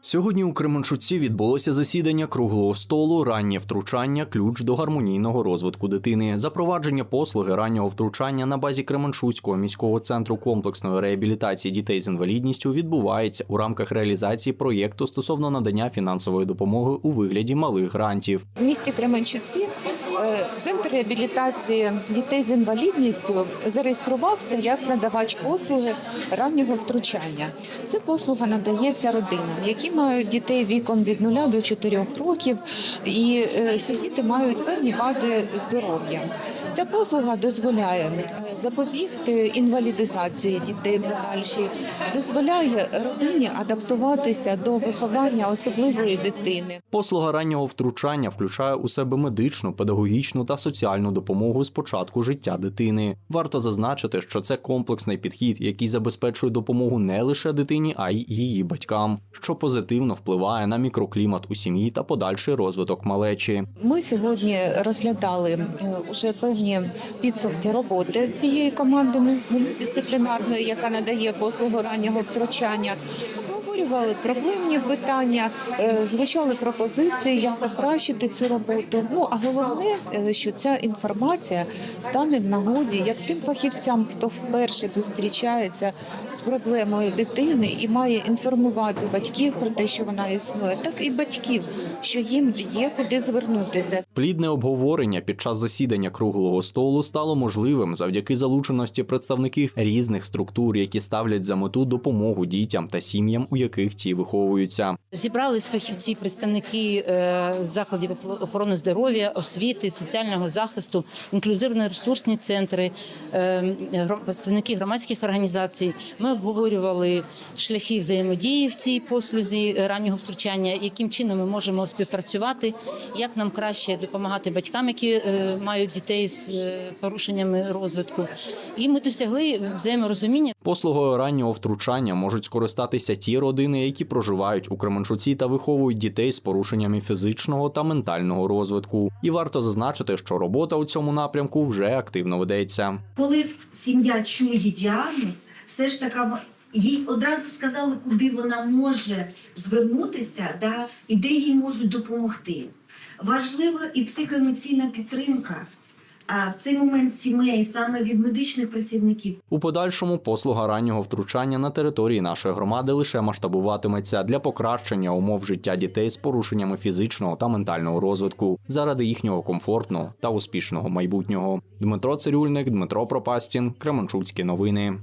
Сьогодні у Кременчуці відбулося засідання круглого столу раннє втручання ключ до гармонійного розвитку дитини. Запровадження послуги раннього втручання на базі Кременчуцького міського центру комплексної реабілітації дітей з інвалідністю відбувається у рамках реалізації проєкту стосовно надання фінансової допомоги у вигляді малих грантів. В місті Кременчуці е, центр реабілітації дітей з інвалідністю зареєструвався як надавач послуги раннього втручання. Ця послуга надається родинам, які мають дітей віком від 0 до 4 років, і е, ці діти мають певні вади здоров'я. Ця послуга дозволяє запобігти інвалідизації дітей подальшій, дозволяє родині адаптуватися до виховання особливої дитини. Послуга раннього втручання включає у себе медичну, педагогічну та соціальну допомогу з початку життя дитини. Варто зазначити, що це комплексний підхід, який забезпечує допомогу не лише дитині, а й її батькам, що позитивно впливає на мікроклімат у сім'ї та подальший розвиток малечі. Ми сьогодні розглядали е, уже певні підсумки роботи цієї команди мультидисциплінарної, яка надає послугу раннього втручання. Обговорювали проблемні питання, е, звучали пропозиції, як покращити цю роботу. Ну а головне, е, що ця інформація стане в нагоді як тим фахівцям, хто вперше зустрічається з проблемою дитини і має інформувати батьків про те, що вона існує, так і батьків, що їм є куди звернутися. Плідне обговорення під час засідання круглого столу стало можливим завдяки залученості представників різних структур, які ставлять за мету допомогу дітям та сім'ям, у яких ті виховуються. Зібрались фахівці, представники е, закладів охорони здоров'я, освіти, соціального захисту, інклюзивно-ресурсні центри, е, представники громадських організацій. Ми обговорювали шляхи взаємодії в цій послузі раннього втручання, яким чином ми можемо співпрацювати, як нам краще допомагати батькам, які е, мають дітей з е, порушеннями розвитку. І ми досягли взаєморозуміння. Послугою раннього втручання можуть скористатися ті родини, які проживають у Кременчуці та виховують дітей з порушеннями фізичного та ментального розвитку. І варто зазначити, що робота у цьому напрямку вже активно ведеться. коли сім'я чує діагноз, все ж таки їй одразу сказали, куди вона може звернутися, да, і де їй можуть допомогти. Важлива і психоемоційна підтримка. А в цей момент сімей саме від медичних працівників У подальшому послуга раннього втручання на території нашої громади лише масштабуватиметься для покращення умов життя дітей з порушеннями фізичного та ментального розвитку заради їхнього комфортного та успішного майбутнього. Дмитро Цирюльник, Дмитро Пропастін, Кременчуцькі новини.